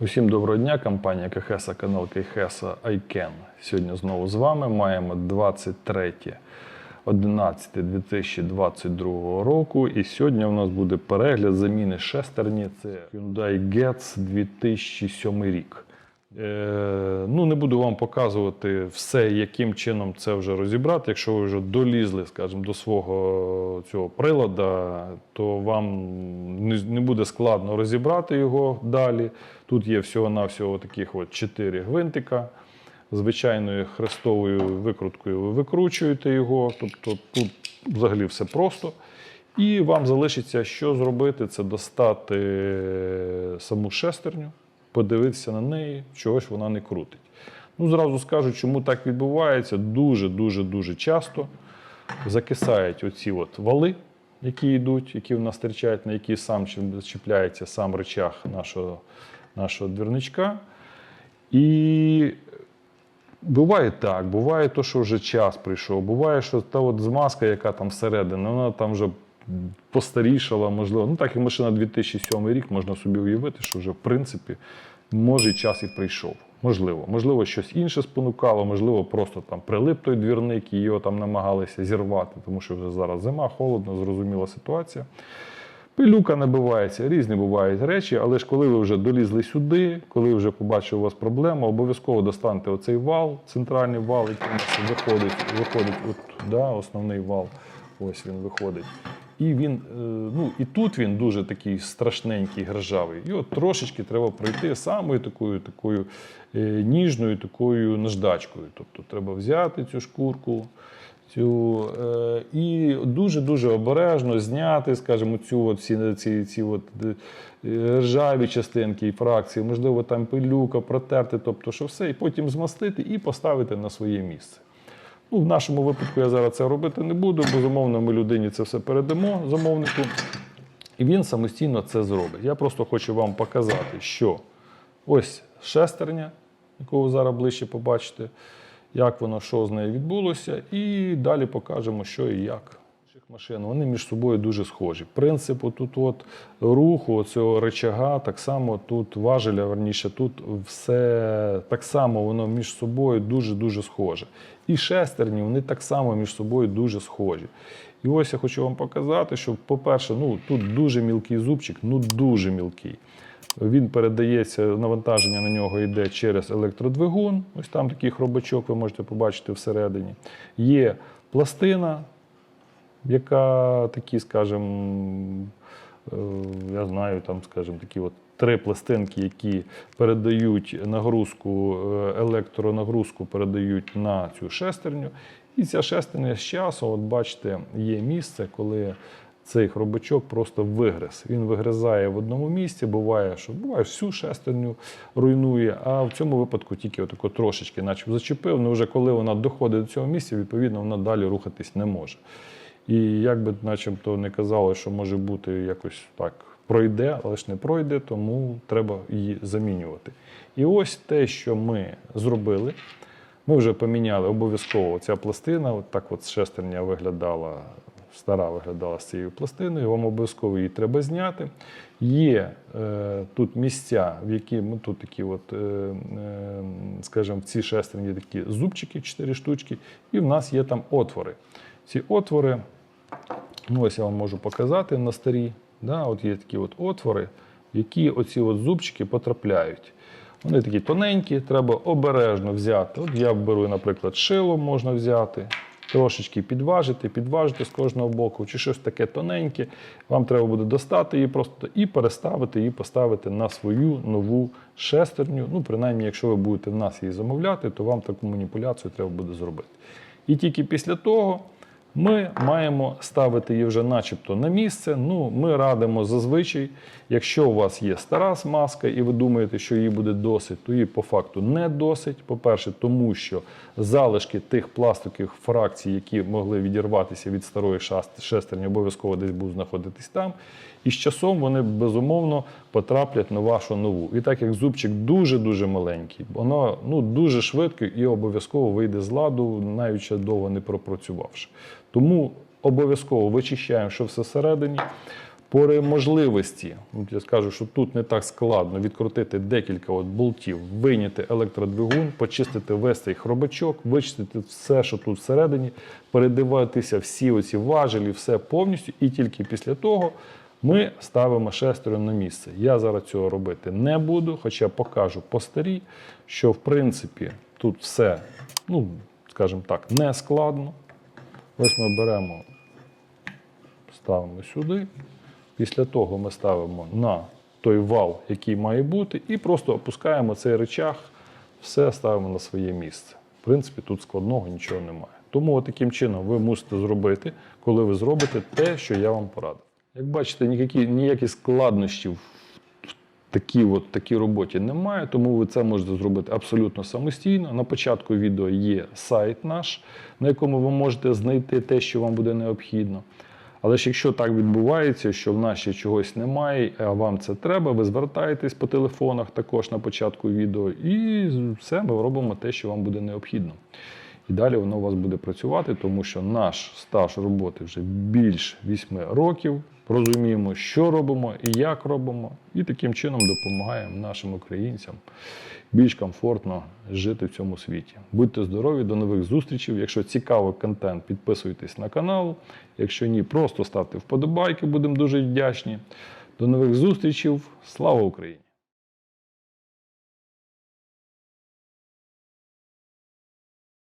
Усім доброго дня, компанія КХС, канал КХС iCan. Сьогодні знову з вами маємо 23 11.2022 року. І сьогодні у нас буде перегляд заміни шестерні. Це Hyundai Getz 2007 рік. Е, ну, не буду вам показувати все, яким чином це вже розібрати. Якщо ви вже долізли, скажімо, до свого цього прилада, то вам не, буде складно розібрати його далі. Тут є всього-навсього таких от 4 гвинтика. Звичайною хрестовою викруткою ви викручуєте його. Тобто тут взагалі все просто. І вам залишиться, що зробити, це достати саму шестерню, подивитися на неї, чогось вона не крутить. Ну, зразу скажу, чому так відбувається. Дуже-дуже дуже часто закисають оці от вали, які йдуть, які в нас зустрічають, на які сам чіпляється сам речах нашого, нашого двірничка. І Буває так, буває то, що вже час прийшов. Буває, що та от змазка, яка там всередині, вона там вже постарішала, можливо. Ну так і машина 2007 рік, можна собі уявити, що вже в принципі може час і прийшов. Можливо, можливо, щось інше спонукало, можливо, просто там прилип той двірник і його там намагалися зірвати, тому що вже зараз зима, холодно, зрозуміла ситуація. Пилюка набивається, різні бувають речі, але ж коли ви вже долізли сюди, коли вже побачив у вас проблему, обов'язково достаньте оцей вал, центральний вал, який виходить, виходить от, да, основний вал. Ось він виходить. І він, е, ну і тут він дуже такий страшненький, гржавий. Його трошечки треба пройти самою такою, такою е, ніжною, такою наждачкою. Тобто треба взяти цю шкурку. Цю, е, і дуже-дуже обережно зняти, скажімо, цю от, ці, ці, ці от, ржаві частинки і фракції, можливо, там пилюка, протерти, тобто, що все, і потім змастити і поставити на своє місце. Ну, в нашому випадку я зараз це робити не буду, безумовно, ми людині це все передамо замовнику, і він самостійно це зробить. Я просто хочу вам показати, що ось шестерня, яку ви зараз ближче побачите, як воно, що з нею відбулося, і далі покажемо, що і як. Машин вони між собою дуже схожі. Принцип тут от руху цього речага, так само тут важеля, верніше, тут все так само воно між собою дуже-дуже схоже. І шестерні вони так само між собою дуже схожі. І ось я хочу вам показати, що, по-перше, ну тут дуже мілкий зубчик, ну дуже мілкий. Він передається, навантаження на нього йде через електродвигун. Ось там такий хробачок ви можете побачити всередині. Є пластина, яка такі, скажімо, е, я знаю, там, скажімо, такі от три пластинки, які передають нагрузку, е, електронагрузку передають на цю шестерню. І ця шестерня з часу, от бачите, є місце, коли цей хробачок просто вигриз. Він вигризає в одному місці. Буває, що буває всю шестерню руйнує, а в цьому випадку тільки отако трошечки, наче зачепив. Ну вже коли вона доходить до цього місця, відповідно вона далі рухатись не може. І як би начебто не казали, що може бути якось так пройде, але ж не пройде, тому треба її замінювати. І ось те, що ми зробили. Ми вже поміняли обов'язково ця пластина. От так от шестерня виглядала, стара виглядала з цією пластиною. Вам обов'язково її треба зняти. Є е, тут місця, в які ми тут такі, от, е, е, скажімо, в цій шестерні такі зубчики, 4 штучки, і в нас є там отвори. Ці отвори, ну ось я вам можу показати на старі. Да, от є такі от отвори, які оці от зубчики потрапляють. Вони такі тоненькі, треба обережно взяти. От я беру, наприклад, шило можна взяти, трошечки підважити, підважити з кожного боку, чи щось таке тоненьке. Вам треба буде достати її просто і переставити її, поставити на свою нову шестерню. Ну, принаймні, якщо ви будете в нас її замовляти, то вам таку маніпуляцію треба буде зробити. І тільки після того. Ми маємо ставити її вже начебто на місце. Ну, Ми радимо зазвичай, якщо у вас є стара смазка і ви думаєте, що її буде досить, то її по факту не досить. По-перше, тому що залишки тих пластикових фракцій, які могли відірватися від старої шестерні, обов'язково десь будуть знаходитись там. І з часом вони безумовно потраплять на вашу нову. І так як зубчик дуже-дуже маленький, воно ну, дуже швидко і обов'язково вийде з ладу, навіть ще довго не пропрацювавши. Тому обов'язково вичищаємо, що все всередині. По можливості, я скажу, що тут не так складно відкрутити декілька от болтів, вийняти електродвигун, почистити весь цей хробачок, вичистити все, що тут всередині, передивитися всі оці важелі, все повністю, і тільки після того ми ставимо шестерню на місце. Я зараз цього робити не буду, хоча покажу по старій, що в принципі тут все, ну скажімо так, не складно. Ось ми беремо, ставимо сюди. Після того ми ставимо на той вал, який має бути, і просто опускаємо цей речах, все ставимо на своє місце. В принципі, тут складного нічого немає. Тому таким чином ви мусите зробити, коли ви зробите те, що я вам порадив. Як бачите, ніякі, ніяких складнощів в такій, от, такій роботі немає, тому ви це можете зробити абсолютно самостійно. На початку відео є сайт наш, на якому ви можете знайти те, що вам буде необхідно. Але ж якщо так відбувається, що в нас ще чогось немає, а вам це треба, ви звертаєтесь по телефонах також на початку відео, і все, ми робимо те, що вам буде необхідно. І далі воно у вас буде працювати, тому що наш стаж роботи вже більш 8 років. Розуміємо, що робимо і як робимо, і таким чином допомагаємо нашим українцям більш комфортно жити в цьому світі. Будьте здорові, до нових зустрічей. Якщо цікавий контент, підписуйтесь на канал. Якщо ні, просто ставте вподобайки, будемо дуже вдячні. До нових зустрічей. Слава Україні!